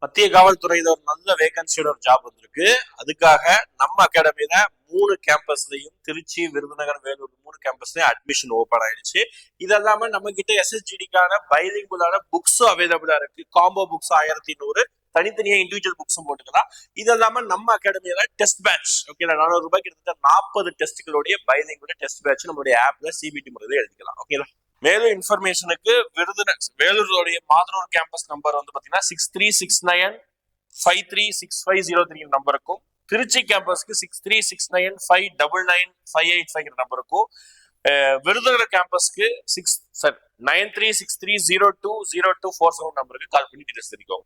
மத்திய காவல்துறையில ஒரு நல்ல வேகன்சியோட ஒரு ஜாப் வந்திருக்கு. அதுக்காக நம்ம அகாடமியில மூணு கேம்பஸ்லயும் திருச்சி விருதுநகர் வேலூர் மூணு கேம்பஸ்லயும் அட்மிஷன் ஓபன் ஆயிடுச்சு. இது நம்ம கிட்ட எஸ்எஸ்ஜிடிக்கான பைலிங்குலான புக்ஸும் அவைலபிளா இருக்கு. காம்போ புக்ஸ் ஆயிரத்தி நூறு. தனித்தனியா இண்டிவிஜுவல் புக்ஸும் போட்டுக்கலாம். இது இல்லாம நம்ம அகாடமியில டெஸ்ட் பேட்ச் ஓகே நானூறு ரூபாய் கிட்டத்தட்ட நாற்பது டெஸ்ட்களுடைய பைலிங்குல டெஸ்ட் பேட்ச் நம்மளுடைய ஆப்ல சிபிடி முறையில எழுதிக்கலாம். ஓகேங்களா மேலும் இன்ஃபர்மேஷனுக்கு விருதுநகர் வேலூருடைய மாதனூர் கேம்பஸ் நம்பர் வந்து பார்த்தீங்கன்னா six three six nine five three six five zero three நம்பருக்கும் Trichy கேம்பஸ்க்கு six three six nine five double nine five eight five நம்பருக்கும் Virudhunagar கேம்பஸ்க்கு six sir nine three six three zero two zero two four seven நம்பருக்கு call பண்ணி details தெரிவிக்கும்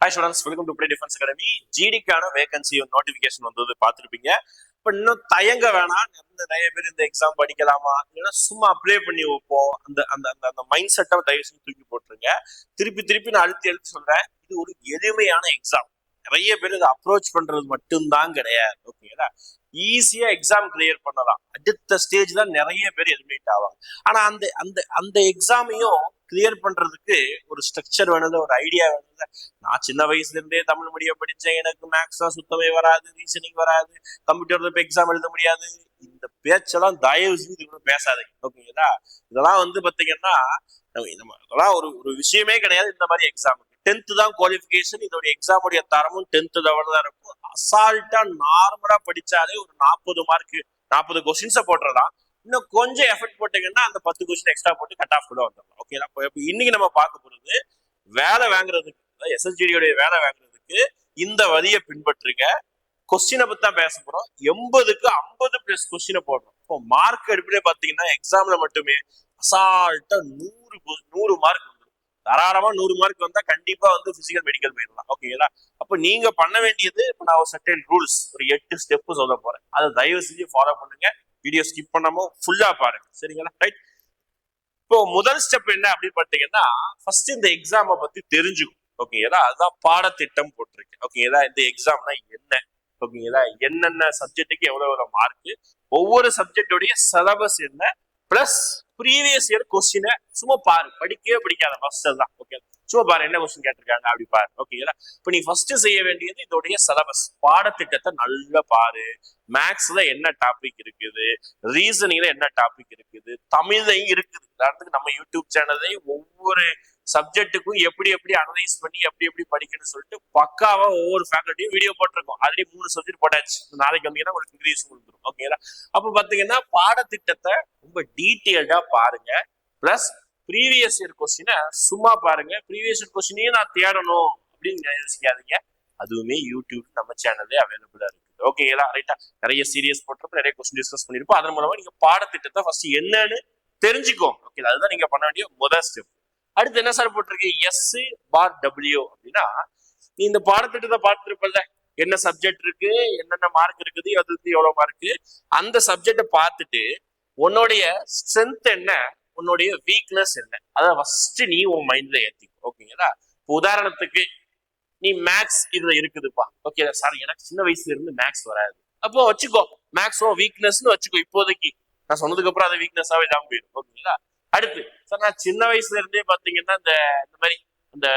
hi students welcome to play defence academy ஜிடிக்கான vacancy notification வந்தது பார்த்துருப்பீங்க. இப்போ இன்னும் தயங்க வேணாம். நிறைய பேர் இந்த எக்ஸாம் படிக்கலாமா? இல்லைன்னா சும்மா அப்ளை பண்ணி வைப்போம். அந்த அந்த அந்த அந்த மைண்ட் செட்டை தயவு செஞ்சு தூக்கி போட்டுருங்க. திருப்பி திருப்பி நான் அழுத்தி எழுத்து சொல்றேன். இது ஒரு எளிமையான எக்ஸாம் நிறைய பேர் இதை அப்ரோச் பண்றது மட்டும்தான் கிடையாது. ஓகேங்களா ஈஸியா எக்ஸாம் கிளியர் பண்ணலாம். அடுத்த ஸ்டேஜ் தான் நிறைய பேர் எலிமினேட் ஆவாங்க. ஆனா அந்த அந்த அந்த எக்ஸாமையும் கிளியர் பண்றதுக்கு ஒரு ஸ்ட்ரக்சர் வேணுது ஒரு ஐடியா வேணுது நான் சின்ன வயசுல இருந்தே தமிழ் மீடியம் படிச்சேன். எனக்கு மேக்ஸ் தான் சுத்தமே வராது ரீசனிங் வராது. கம்ப்யூட்டர்ல போய் எக்ஸாம் எழுத முடியாது. இந்த பேச்செல்லாம் தயவு செஞ்சு இது கூட பேசாதீங்க. ஓகேங்களா? இதெல்லாம் வந்து பாத்தீங்கன்னா நம்ம- நம்ம இதெல்லாம் ஒரு ஒரு விஷயமே கிடையாது. இந்த மாதிரி எக்ஸாம் டென்த்து தான் குவாலிஃபிகேஷன் இதோட எக்ஸாமுடைய தரமும் டென்த்து லெவல் தான் இருக்கும். அசால்ட்டா நார்மலா படிச்சாலே ஒரு நாற்பது மார்க் நாற்பது கொஸ்டின்ஸை போட்டுறலாம். இன்னும் கொஞ்சம் எஃபர்ட் போட்டீங்கன்னா அந்த பத்து கொஸ்டின் எக்ஸ்ட்ரா போட்டு கட் ஆஃப் கூட வந்துடலாம். ஓகேங்களா இப்போ இன்னைக்கு நம்ம பார்க்க போகிறது வேலை வாங்குறதுக்கு எஸ்எஸ்ஜிடியோடைய வேலை வாங்குறதுக்கு இந்த வழியை பின்பற்றுங்க. கொஸ்டினை பத்தி தான் பேச போறோம். எண்பதுக்கு ஐம்பது பிளஸ் கொஸ்டினை போடுறோம் இப்போ மார்க் அடிப்படையே பாத்தீங்கன்னா எக்ஸாம்ல மட்டுமே அசால்ட்டா நூறு நூறு மார்க் வந்துடும். தாராளமா நூறு மார்க் வந்தா கண்டிப்பா வந்து பிசிக்கல் மெடிக்கல் போயிடலாம். ஓகேங்களா அப்ப நீங்க பண்ண வேண்டியது இப்ப நான் ஒரு சர்டன் ரூல்ஸ் ஒரு எட்டு ஸ்டெப் சொல்ல போறேன். அதை தயவு செஞ்சு ஃபாலோ பண்ணுங்க. வீடியோ ஸ்கிப் பண்ணாம ஃபுல்லா பாருங்க சரிங்களா? ரைட் இப்போ முதல் ஸ்டெப் என்ன அப்படின்னு பார்த்தீங்கன்னா ஃபர்ஸ்ட் இந்த எக்ஸாமை பத்தி தெரிஞ்சுக்கும் ஓகேங்களா? அதுதான் பாடத்திட்டம் போட்டிருக்கு. ஓகேங்களா? இந்த எக்ஸாம்னா என்ன? ஓகேங்களா? என்னென்ன சப்ஜெக்ட்டுக்கு எவ்வளவு எவ்வளவு மார்க் ஒவ்வொரு சப்ஜெக்டோடைய சிலபஸ் என்ன? பிளஸ் ப்ரீவியஸ் இயர் கொஸ்டினை சும்மா பாரு. படிக்கவே படிக்காத ஃபர்ஸ்ட் தான் ஓகே சும்மா பாரு என்ன கொஸ்டின் கேட்டிருக்காங்க அப்படி பாரு. ஓகேங்களா இப்போ நீ ஃபர்ஸ்ட் செய்ய வேண்டியது இதோடைய சிலபஸ் பாடத்திட்டத்தை நல்லா பாரு. மேக்ஸ்ல என்ன டாபிக் இருக்குது? ரீசனிங்ல என்ன டாபிக் இருக்குது? தமிழ்லையும் இருக்குது. உதாரணத்துக்கு நம்ம யூடியூப் சேனல்லையும் ஒவ்வொரு சப்ஜெக்ட்டுக்கும் எப்படி எப்படி அனலைஸ் பண்ணி எப்படி எப்படி படிக்கணும்னு சொல்லிட்டு பக்காவா ஒவ்வொரு ஃபேக்கல்ட்டியும் வீடியோ போட்டிருக்கோம். ஆல்ரெடி மூணு சப்ஜெக்ட் போட்டாச்சு. நாளைக்கு வந்தீங்கன்னா உங்களுக்கு இங்கிலீஷ் கொடுத்துரும் ஓகேங்களா அப்போ பாத்தீங்கன்னா பாடத்திட்டத்தை ரொம்ப டீட்டெயில்டா பாருங்க. பிளஸ் ப்ரீவியஸ் இயர் கொஸ்டினை சும்மா பாருங்க. ப்ரீவியஸ் இயர் கொஸ்டினையும் நான் தேடணும் அப்படின்னு யோசிக்காதீங்க. அதுவுமே யூடியூப் நம்ம சேனல்லே அவைலபிளா இருக்குது. ஓகேங்களா ரைட்டா நிறைய சீரியஸ் போட்டிருப்போம். நிறைய கொஸ்டின் டிஸ்கஸ் பண்ணிருப்போம். அதன் மூலமா நீங்க பாடத்திட்டத்தை ஃபர்ஸ்ட் என்னன்னு தெரிஞ்சுக்கோங்க. ஓகே அதுதான் நீங்க பண்ண வேண்டிய முதல் ஸ்டெப் அடுத்து என்ன சார் போட்டிருக்கு? எஸ் பார் டபிள்யூ அப்படின்னா நீ இந்த பாடத்திட்டத்தை பார்த்துருப்பல்ல. என்ன சப்ஜெக்ட் இருக்கு என்னென்ன மார்க் இருக்குது அதுக்கு எவ்வளவு மார்க் அந்த சப்ஜெக்டை பார்த்துட்டு உன்னுடைய ஸ்ட்ரென்த் என்ன உன்னுடைய வீக்னஸ் என்ன. அதை ஃபர்ஸ்ட் நீ உன் மைண்ட்ல ஏத்திக்கோ ஓகேங்களா இப்போ உதாரணத்துக்கு நீ மேக்ஸ் இதுல இருக்குதுப்பா. ஓகே சார் எனக்கு சின்ன வயசுல இருந்து மேக்ஸ் வராது. அப்போ வச்சுக்கோ மேக்ஸும் வீக்னஸ்னு வச்சுக்கோ இப்போதைக்கு. நான் சொன்னதுக்கு அப்புறம் அதை வீக்னஸாவே இல்லாம போயிடும் ஓகேங்களா அடுத்து சார் நான் சின்ன வயசுல இருந்தே பாத்தீங்கன்னா இந்த இந்த மாதிரி இந்த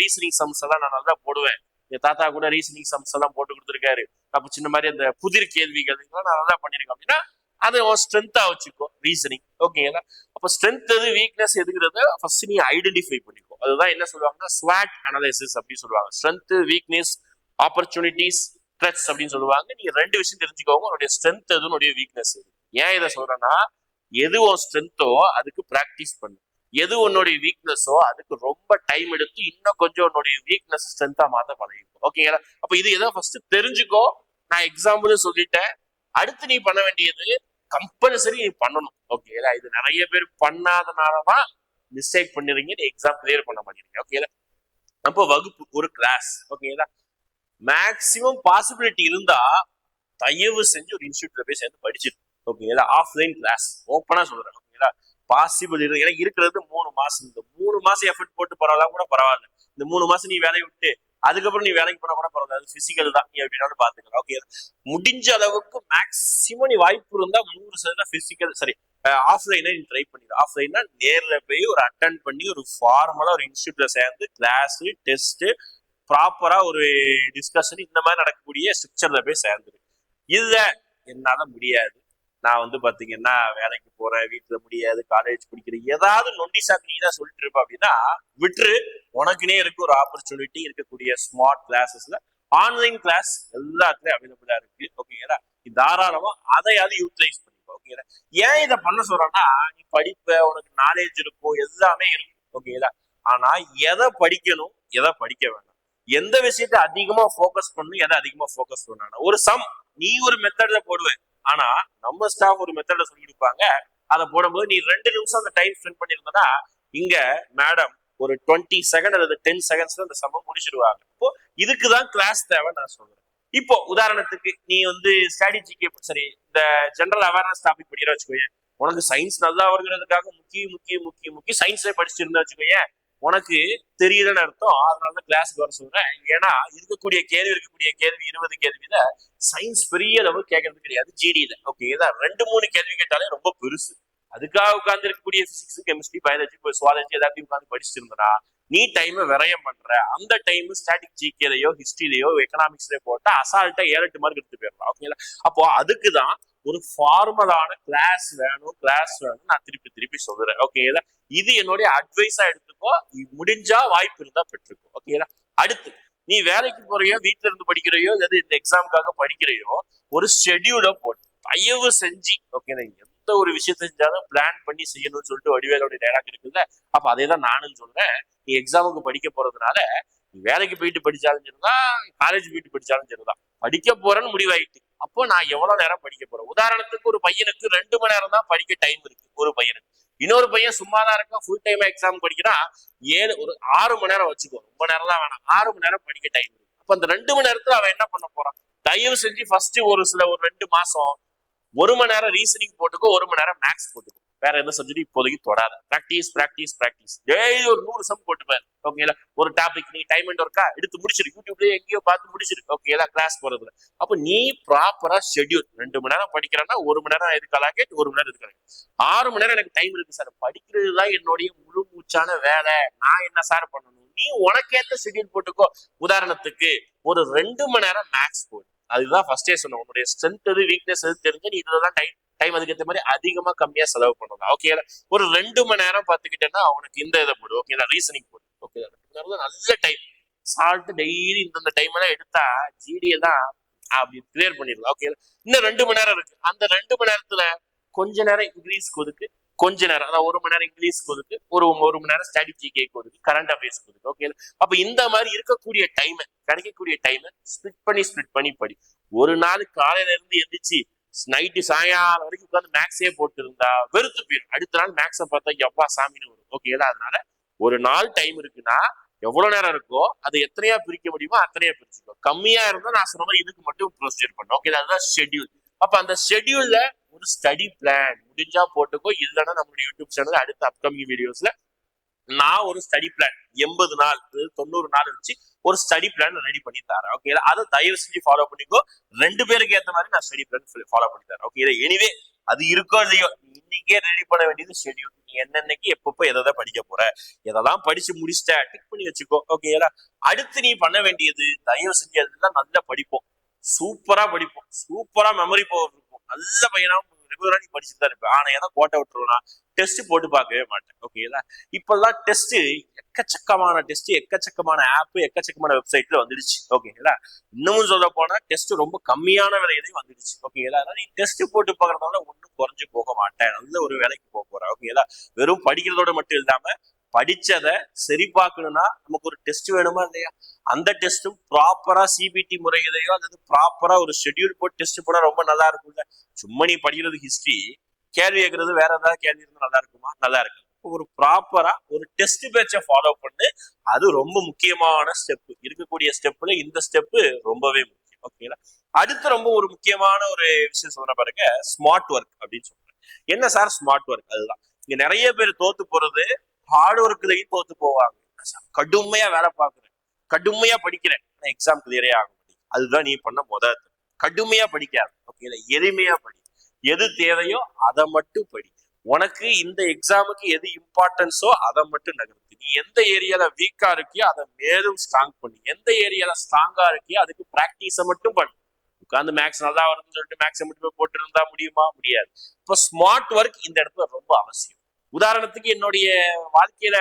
ரீசனிங் சம்ஸ் எல்லாம் நான் நல்லா போடுவேன். என் தாத்தா கூட ரீசனிங் சம்ஸ் எல்லாம் போட்டு கொடுத்துருக்காரு. அப்ப சின்ன மாதிரி அந்த புதிர் கேள்விகள் இதெல்லாம் நான் நல்லா பண்ணிருக்கேன் அப்படின்னா அது உன் ஸ்ட்ரென்த்தா வச்சுக்கோ ரீசனிங் ஓகேங்களா அப்ப ஸ்ட்ரென்த் எது வீக்னஸ் எதுங்கிறத ஃபர்ஸ்ட் நீ ஐடென்டிஃபை பண்ணிக்கோ. அதுதான் என்ன சொல்லுவாங்கன்னா ஸ்வாட் அனலைசிஸ் அப்படின்னு சொல்லுவாங்க. ஸ்ட்ரென்த் வீக்னஸ் ஆப்பர்ச்சுனிட்டிஸ் த்ரெட்ஸ் அப்படின்னு சொல்லுவாங்க. நீங்க ரெண்டு விஷயம் தெரிஞ்சுக்கோங்க உன்னுடைய ஸ்ட்ரென்த் எது உன்னுடைய வீக்னஸ் எது. ஏன் இதை சொல்றேன்னா எது உன் ஸ்ட்ரென்த்தோ அதுக்கு ப்ராக்டிஸ் பண்ணு. எது உன்னுடைய வீக்னஸோ அதுக்கு ரொம்ப டைம் எடுத்து இன்னும் கொஞ்சம் உன்னுடைய வீக்னஸ் ஸ்ட்ரென்த்தா மாத்த பழகிக்கும் ஓகேங்களா அப்ப இது எதை ஃபர்ஸ்ட் தெரிஞ்சுக்கோ. நான் எக்ஸாம்பிள் சொல்லிட்டேன். அடுத்து நீ பண்ண வேண்டியது கம்பல்சரி நீ பண்ணணும். ஓகேங்களா இது நிறைய பேர் பண்ணாதனாலதான் மிஸ்டேக் பண்ணிடுறீங்க. நீ எக்ஸாம் கிளியர் பண்ண மாட்டேங்கிறீங்க. ஓகேங்களா அப்போ வகுப்பு ஒரு கிளாஸ் ஓகேங்களா மேக்சிமம் பாசிபிலிட்டி இருந்தா தயவு செஞ்சு ஒரு இன்ஸ்டியூட்ல போய் சேர்ந்து படிச்சிருக்கு ஓகேங்களா? ஆஃப்லைன் கிளாஸ் ஓப்பனா சொல்றேன் ஓகேங்களா? பாசிபிள் இருக்கு ஏன்னா இருக்கிறது மூணு மாசம். இந்த மூணு மாசம் எஃபர்ட் போட்டு பரவாயில்ல கூட பரவாயில்ல. இந்த மூணு மாசம் நீ வேலையை விட்டு அதுக்கப்புறம் நீ வேலைக்கு போனா கூட பரவாயில்ல. அது பிசிக்கல் தான் நீ எப்படினாலும் பாத்துக்கலாம் ஓகே? முடிஞ்ச அளவுக்கு மேக்சிமம் நீ வாய்ப்பு இருந்தா நூறு சதவீதம் பிசிக்கல் சரி ஆஃப்லைனா நீ ட்ரை பண்ணிடு ஆஃப்லைனா நேர்ல போய் ஒரு அட்டன் பண்ணி ஒரு ஃபார்மலா ஒரு இன்ஸ்டியூட்ல சேர்ந்து கிளாஸ் டெஸ்ட் ப்ராப்பரா ஒரு டிஸ்கஷன் இந்த மாதிரி நடக்கக்கூடிய ஸ்ட்ரக்சர்ல போய் சேர்ந்துரு. இல்ல என்னால முடியாது. நான் வந்து பாத்தீங்கன்னா வேலைக்கு போறேன் வீட்டுல முடியாது காலேஜ் படிக்கிறேன் ஏதாவது நொண்டி சாக்கு நீ தான் சொல்லிட்டு இருப்ப அப்படின்னா விட்டுரு. உனக்குனே இருக்கு ஒரு ஆப்பர்ச்சுனிட்டி இருக்கக்கூடிய ஸ்மார்ட் கிளாஸஸ்ல ஆன்லைன் கிளாஸ் எல்லாத்துலயும் அவைலபிளா இருக்கு. ஓகேங்களா நீ தாராளமா அதையாவது யூட்டிலைஸ் பண்ணிப்போம் ஓகேங்களா ஏன் இதை பண்ண சொல்றேன்னா நீ படிப்ப உனக்கு நாலேஜ் இருக்கும் எல்லாமே இருக்கும். ஓகேங்களா ஆனா எதை படிக்கணும் எதை படிக்க வேண்டாம். எந்த விஷயத்த அதிகமா ஃபோக்கஸ் பண்ணணும் எதை அதிகமா ஃபோக்கஸ் பண்ணணும் ஒரு சம் நீ ஒரு மெத்தட்ல போடுவேன் ஆனா நம்ம ஸ்டாஃப் ஒரு மெத்தட சொல்லி கொடுப்பாங்க அதை போடும்போது நீ ரெண்டு நிமிஷம் அந்த டைம் ஸ்பெண்ட் பண்ணியிருந்தனா இங்க மேடம் ஒரு டுவெண்ட்டி செகண்ட் அல்லது டென் செகண்ட்ஸ்ல அந்த சம்பவம் முடிச்சிடுவாங்க இப்போ இதுக்குதான் கிளாஸ் தேவை நான் சொல்றேன். இப்போ உதாரணத்துக்கு நீ வந்து ஸ்ட்ராட்டஜிக்கு சரி இந்த ஜென்ரல் அவேர்னஸ் டாபிக் படிக்கிற வச்சுக்கோயேன். உனக்கு சயின்ஸ் நல்லா வருகிறதுக்காக முக்கிய முக்கிய முக்கிய முக்கிய சயின்ஸே படிச்சுட்டு இருந்தா வச்சுக்கோயேன். உனக்கு தெரியலன்னு அர்த்தம். அதனால கிளாஸ்க்கு வர சொல்றேன். ஏன்னா இருக்கக்கூடிய கேள்வி இருக்கக்கூடிய கேள்வி இருபது கேள்வியில சயின்ஸ் பெரிய லெவல் கேட்கறது கிடையாது. ஜிடியில ஓகே இதான் ரெண்டு மூணு கேள்வி கேட்டாலே ரொம்ப பெருசு. அதுக்காக உட்கார்ந்து இருக்கக்கூடிய பிசிக்ஸ் கெமிஸ்ட்ரி பயாலஜி சுவாலஜி எல்லாத்தையும் உட்காந்து படிச்சிருந்தா நீ டைம் விரயம் பண்ற. அந்த டைம் ஸ்டாட்டிக் ஜிகேலையோ ஹிஸ்டரியிலையோ எக்கனாமிக்ஸ்லயோ போட்டா அசால்ட்டா ஏழு எட்டு மார்க் எடுத்து போயிடலாம். ஓகேங்களா அப்போ அதுக்கு தான் ஒரு ஃபார்மலான கிளாஸ் வேணும் கிளாஸ் வேணும் நான் திருப்பி திருப்பி சொல்றேன். ஓகேங்களா இது என்னுடைய அட்வைஸா எடுத்துக்கோ. முடிஞ்சா வாய்ப்பு இருந்தா பெற்றுக்கோ. ஓகேங்களா அடுத்து நீ வேலைக்கு போறியோ வீட்டுல இருந்து படிக்கிறையோ அல்லது இந்த எக்ஸாமுக்காக படிக்கிறையோ ஒரு ஷெட்யூல போட்டு தயவு செஞ்சு ஓகேங்களா எந்த ஒரு விஷயத்த செஞ்சாலும் பிளான் பண்ணி செய்யணும்னு சொல்லிட்டு வடிவேலோட டைலாக் இருக்குல்ல? அப்ப அதே தான் நானும் சொல்றேன். நீ எக்ஸாமுக்கு படிக்க போறதுனால நீ வேலைக்கு போயிட்டு படிச்சாலும் சரிதான் காலேஜ் போயிட்டு படிச்சாலும் சரிதான். படிக்க போறேன்னு முடிவாயிட்டு. அப்போ நான் எவ்வளவு நேரம் படிக்க போறேன்? உதாரணத்துக்கு ஒரு பையனுக்கு ரெண்டு மணி நேரம் தான் படிக்க டைம் இருக்கு ஒரு பையனுக்கு. இன்னொரு பையன் சும்மா தான் இருக்கான் ஃபுல் டைம் எக்ஸாம் படிக்கிறான். ஏழு ஒரு ஆறு மணி நேரம் வச்சுக்கோ ரொம்ப நேரம் தான் வேணாம். ஆறு மணி நேரம் படிக்க டைம் இருக்கு. அப்ப அந்த ரெண்டு மணி நேரத்துல அவன் என்ன பண்ண போறான்? தயவு செஞ்சு ஃபர்ஸ்ட் ஒரு சில ஒரு ரெண்டு மாசம் ஒரு மணி நேரம் ரீசனிங் போட்டுக்கோ ஒரு மணி நேரம் மேக்ஸ் போட்டுக்கோ. வேற எந்த சப்ஜெக்ட் இப்போதைக்கு தொடாத. ப்ராக்டிஸ் ப்ராக்டிஸ் ப்ராக்டிஸ் டெய்லி ஒரு நூறு சம் போட்டுப்பேன். ஓகேங்களா ஒரு டாபிக் நீ டைம் அண்ட் ஒர்க்கா எடுத்து முடிச்சிரு. யூடியூப்லயே எங்கேயோ பார்த்து முடிச்சிரு. ஓகேங்களா கிளாஸ் போறதுல. அப்ப நீ ப்ராப்பரா ஷெட்யூல் ரெண்டு மணி நேரம் படிக்கிறேன்னா ஒரு மணி நேரம் எதுக்கு அலாகேட் ஒரு மணி நேரம் எதுக்கு ஆறு மணி நேரம் எனக்கு டைம் இருக்கு சார் படிக்கிறது தான் என்னுடைய முழு மூச்சான வேலை. நான் என்ன சார் பண்ணணும்? நீ உனக்கேத்த ஷெட்யூல் போட்டுக்கோ. உதாரணத்துக்கு ஒரு ரெண்டு மணி நேரம் மேக்ஸ் போடு. அதுதான் ஃபர்ஸ்டே சொன்னேன். உன்னுடைய ஸ்ட்ரென்த் எது வீக்னஸ் எது தெரிஞ்சு நீ இதுல தான் டைம் டைம் அதுக்கு ஏற்ற மாதிரி அதிகமா கம்மியா செலவு பண்ணணும் ஓகே ஒரு ரெண்டு மணி நேரம் பார்த்துக்கிட்டேன்னா அவனுக்கு இந்த இதை போடு. ஓகே ரீசனிங் போடு. ஓகே நல்ல டைம் சால்ட் டெய்லி இந்தந்த டைம் எல்லாம் எடுத்தா ஜிடியை தான் அப்படி கிளியர் பண்ணிடலாம். ஓகே இன்னும் ரெண்டு மணி நேரம் இருக்கு. அந்த ரெண்டு மணி நேரத்துல கொஞ்ச நேரம் இன்க்ரீஸ் ஒதுக்கு கொஞ்ச நேரம் அதாவது ஒரு மணி நேரம் இங்கிலீஷ்க்கு ஒதுக்கு ஒரு ஒரு மணி நேரம் ஸ்டடி கேக் ஒதுக்கு கரண்ட் அஃபேர்ஸ் ஒதுக்கு ஓகே அப்ப இந்த மாதிரி இருக்கக்கூடிய டைம் கிடைக்கக்கூடிய டைம் ஸ்பிளிட் பண்ணி ஸ்பிளிட் பண்ணி படி. ஒரு நாள் காலையில இருந்து எந்திரிச்சு நைட்டு சாயங்காலம் வரைக்கும் உட்காந்து மேக்ஸே போட்டு இருந்தா வெறுத்து போயிடும் அடுத்த நாள் மேக்ஸை பார்த்தா எவ்வா சாமின்னு வரும் ஓகேங்களா அதனால ஒரு நாள் டைம் இருக்குன்னா எவ்வளவு நேரம் இருக்கோ அதை எத்தனையா பிரிக்க முடியுமோ அத்தனையா பிரிச்சுக்கோ. கம்மியா இருந்தா நான் சொன்ன மாதிரி இதுக்கு மட்டும் ப்ரொசீஜர் பண்ணும் ஓகே அதுதான் ஷெட்யூல் அப்ப அந்த ஷெட்யூல்ல ஒரு ஸ்டடி பிளான் முடிஞ்சா போட்டுக்கோ இல்லைன்னா நம்மளுடைய யூடியூப் சேனல் அடுத்த அப்கமிங் வீடியோஸ்ல நான் ஒரு ஸ்டடி பிளான் எண்பது நாள் தொண்ணூறு நாள் வச்சு ஒரு ஸ்டடி பிளான் ரெடி பண்ணி தரேன். ஓகே அதை தயவு செஞ்சு ஃபாலோ பண்ணிக்கோ. ரெண்டு பேருக்கு ஏற்ற மாதிரி நான் ஸ்டடி பிளான் ஃபாலோ பண்ணி தரேன். ஓகே எனிவே அது இருக்கோ இல்லையோ இன்னைக்கே ரெடி பண்ண வேண்டியது ஷெடியூல் நீ என்னென்னைக்கு எப்பப்போ எதை படிக்க போற? எதெல்லாம் படிச்சு முடிச்சிட்ட டிக் பண்ணி வச்சுக்கோ. ஓகேங்களா அடுத்து நீ பண்ண வேண்டியது தயவு செஞ்சு அதெல்லாம் நல்லா படிப்போம். சூப்பரா படிப்போம். சூப்பரா மெமரி பவர் நல்ல பையனா ரெகுலரா நீ படிச்சுட்டு தான் இருப்பேன் ஆனா ஏன்னா கோட்டை விட்டுருவா டெஸ்ட் போட்டு பார்க்கவே மாட்டேன். ஓகேங்களா இப்பெல்லாம் டெஸ்ட் எக்கச்சக்கமான டெஸ்ட் எக்கச்சக்கமான ஆப் எக்கச்சக்கமான வெப்சைட்ல வந்துடுச்சு. ஓகேங்களா இன்னமும் சொல்ல போனா டெஸ்ட் ரொம்ப கம்மியான விலையிலையும் வந்துடுச்சு. ஓகேங்களா அதனால நீ டெஸ்ட் போட்டு பார்க்கறதுனால ஒன்றும் குறைஞ்சு போக மாட்டேன். நல்ல ஒரு வேலைக்கு போக போறேன் ஓகேங்களா வெறும் படிக்கிறதோட மட்டும் இல்லாம படிச்சதை சரிபார்க்கணும்னா நமக்கு ஒரு டெஸ்ட் வேணுமா இல்லையா? அந்த டெஸ்ட்டும் ப்ராப்பரா சிபிடி முறையிலையோ அல்லது ப்ராப்பரா ஒரு ஷெட்யூல் போட்டு டெஸ்ட் போனா ரொம்ப நல்லா இருக்கும்ல? சும்மா நீ படிக்கிறது ஹிஸ்டரி கேள்வி கேட்கறது வேற ஏதாவது கேள்வி இருந்தால் நல்லா இருக்குமா? நல்லா இருக்கு ஒரு ப்ராப்பரா ஒரு டெஸ்ட் பேட்சை ஃபாலோ பண்ணு. அது ரொம்ப முக்கியமான ஸ்டெப் இருக்கக்கூடிய ஸ்டெப்ல இந்த ஸ்டெப் ரொம்பவே முக்கியம். ஓகேங்களா அடுத்து ரொம்ப ஒரு முக்கியமான ஒரு விஷயம் சொல்ற பாருங்க. ஸ்மார்ட் ஒர்க் அப்படின்னு சொல்றேன். என்ன சார் ஸ்மார்ட் ஒர்க் அதுதான். இங்க நிறைய பேர் தோத்து போறது ஹார்ட் ஒர்க்லையும் தோத்து போவாங்க. கடுமையா வேலை பார்க்குறேன். கடுமையா படிக்கிறேன். எக்ஸாம் கிளியரே ஆக முடியும் அதுதான் நீ பண்ண முதல் கடுமையா படிக்காது ஓகேங்களா எளிமையா படி. எது தேவையோ அதை மட்டும் படி. உனக்கு இந்த எக்ஸாமுக்கு எது இம்பார்ட்டன்ஸோ அதை மட்டும் நகர்த்து. நீ எந்த ஏரியால வீக்கா இருக்கியோ அதை மேலும் ஸ்ட்ராங் பண்ணு. எந்த ஏரியால ஸ்ட்ராங்கா இருக்கியோ அதுக்கு பிராக்டிஸை மட்டும் பண்ணு. உட்காந்து மேக்ஸ் நல்லா வருதுன்னு சொல்லிட்டு மேக்ஸை மட்டுமே போட்டு இருந்தா முடியுமா? முடியாது. இப்போ ஸ்மார்ட் ஒர்க் இந்த இடத்துல ரொம்ப அவசியம். உதாரணத்துக்கு என்னுடைய வாழ்க்கையில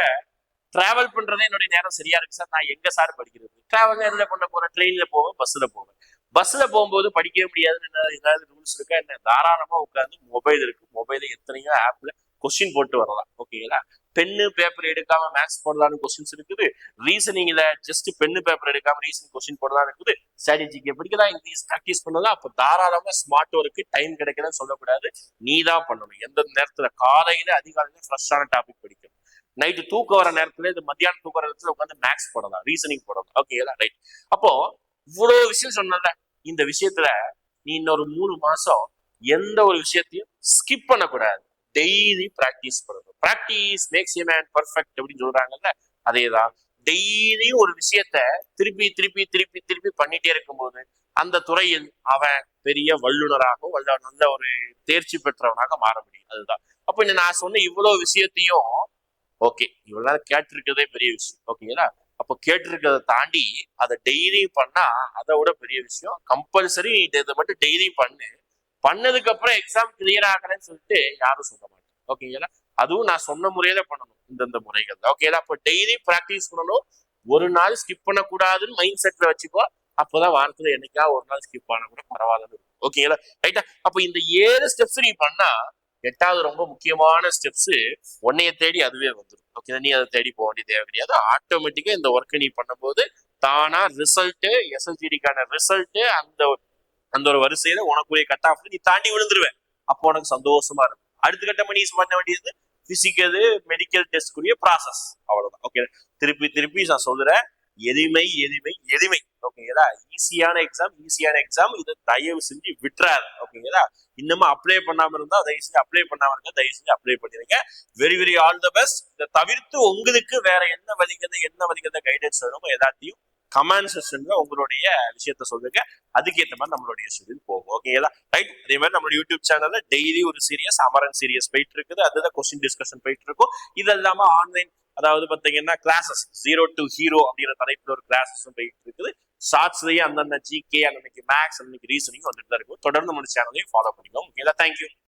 டிராவல் பண்றதே என்னுடைய நேரம் சரியா இருக்கு சார். நான் எங்க சார் படிக்கிறது? டிராவல் எதுல பண்ண போறேன்? ட்ரெயின்ல போவேன் பஸ்ல போவேன். பஸ்ல போகும்போது படிக்கவே முடியாதுன்னு என்ன ஏதாவது ரூல்ஸ் இருக்கா? என்ன? தாராளமா உட்காந்து மொபைல் இருக்கு. மொபைல எத்தனையோ ஆப்ல கொஸ்டின் போட்டு வரலாம். ஓகேங்களா பென்னு பேப்பர் எடுக்காம மேக்ஸ் போடலாம்னு கொஸ்டின்ஸ் இருக்குது. ரீசனிங்ல ஜஸ்ட் பென்னு பேப்பர் எடுக்காம ரீசனிங் கொஸ்டின் போடலாம் இருக்குது. ஸ்ட்ராட்டஜிக்கு படிக்கலாம் இங்கிலீஷ் ப்ராக்டிஸ் பண்ணலாம் அப்ப தாராளமா ஸ்மார்ட் ஒர்க்கு டைம் கிடைக்கலன்னு சொல்லக்கூடாது. நீ தான் பண்ணணும். எந்த நேரத்துல காலையில அதிகாலையில ஃப்ரெஷ்ஷான டாபிக் படிக்கணும். நைட்டு தூக்கம் வர நேரத்துல இது மத்தியானம் தூக்க வர நேரத்துல உட்காந்து மேக்ஸ் போடலாம். ரீசனிங் போடலாம் ஓகேங்களா ரைட் அப்போ இவ்வளவு விஷயம் சொன்னல இந்த விஷயத்துல நீ இன்னொரு மூணு மாசம் எந்த ஒரு விஷயத்தையும் ஸ்கிப் பண்ணக்கூடாது. டெய்லி ப்ராக்டிஸ் பண்ணணும். Practice makes a man perfect அப்படின்னு சொல்றாங்கல்ல அதேதான். டெய்லி ஒரு விஷயத்த திருப்பி திருப்பி திருப்பி திருப்பி பண்ணிட்டே இருக்கும்போது அந்த துறையில் அவன் பெரிய வல்லுனராக வல்ல நல்ல ஒரு தேர்ச்சி பெற்றவனாக மாற முடியும். அதுதான். அப்ப நான் சொன்ன இவ்வளவு விஷயத்தையும் ஓகே இவ்வளவு நேரம் கேட்டிருக்கிறதே பெரிய விஷயம். ஓகேங்களா அப்போ கேட்டிருக்கிறத தாண்டி அதை டெய்லியும் பண்ணா அதை விட பெரிய விஷயம் கம்பல்சரி இதை மட்டும் டெய்லியும் பண்ணு பண்ணதுக்கு அப்புறம் எக்ஸாம் கிளியர் ஆகலைன்னு சொல்லிட்டு யாரும் சொல்ல மாட்டேன் ஓகேங்களா அதுவும் நான் சொன்ன முறையில பண்ணணும் இந்தந்த முறைகள் ஓகேங்களா அப்போ டெய்லி ப்ராக்டிஸ் பண்ணணும். ஒரு நாள் ஸ்கிப் பண்ணக்கூடாதுன்னு மைண்ட் செட்ல வச்சுக்கோ. அப்போதான் வாரத்துல என்னைக்கா ஒரு நாள் ஸ்கிப் ஆனா கூட பரவாயில்லன்னு இருக்கும். ஓகேங்களா ரைட்டா அப்போ இந்த ஏழு ஸ்டெப்ஸ் நீ பண்ணா எட்டாவது ரொம்ப முக்கியமான ஸ்டெப்ஸ் உன்னைய தேடி அதுவே வந்துடும் ஓகே நீ அதை தேடி போக வேண்டிய தேவை கிடையாது. ஆட்டோமேட்டிக்கா இந்த ஒர்க்கை நீ பண்ணும்போது தானா ரிசல்ட்டு எஸ்எல்ஜிடிக்கான ரிசல்ட்டு அந்த அந்த ஒரு வரிசையில உனக்குரிய கட் ஆஃப் நீ தாண்டி விழுந்துருவேன். அப்போ உனக்கு சந்தோஷமா இருக்கும். அடுத்த கட்டமா நீ பண்ண வேண்டியது பிசிக்கல் மெடிக்கல் டெஸ்ட்க்குரிய ப்ராசஸ் அவ்வளவுதான். ஓகே திருப்பி திருப்பி நான் சொல்றேன். எளிமை எளிமை எளிமை. ஓகேங்களா ஈஸியான எக்ஸாம் ஈஸியான எக்ஸாம் இதை தயவு செஞ்சு விட்டுறாரு ஓகேங்களா இன்னமும் அப்ளை பண்ணாம இருந்தா தயவு செஞ்சு அப்ளை பண்ணாம இருந்தா தயவு செஞ்சு அப்ளை பண்ணிருங்க very very all the best இதை தவிர்த்து உங்களுக்கு வேற என்ன வலிக்கிறது என்ன வழிகதை கைடன்ஸ் வேணுமோ எல்லாத்தையும் கமெண்ட் செஷன்ல உங்களுடைய விஷயத்த சொல்லுங்க. அதுக்கேற்ற மாதிரி நம்மளுடைய ஷெடியூல் போகும். ஓகேங்களா ரைட் அதே மாதிரி நம்மளோட யூடியூப் சேனல்ல டெய்லி ஒரு சீரியஸ் அமரன் சீரியஸ் போயிட்டு இருக்குது அதுதான் கொஸ்டின் டிஸ்கஷன் போயிட்டு இருக்கும் இது இல்லாம ஆன்லைன் அதாவது பாத்தீங்கன்னா கிளாஸஸ் ஜீரோ டு ஹீரோ அப்படிங்கிற தலைப்புல ஒரு கிளாஸஸும் போயிட்டு இருக்குது ஷார்ட்ஸ்லயே அந்தந்த ஜிகே அன்னைக்கு மேக்ஸ் அன்னைக்கு ரீசனிங் வந்துட்டு தான் இருக்கும். தொடர்ந்து நம்ம சேனலையும் ஃபாலோ பண்ணிக்கோங்க. ஓகேங்களா தேங்க்யூ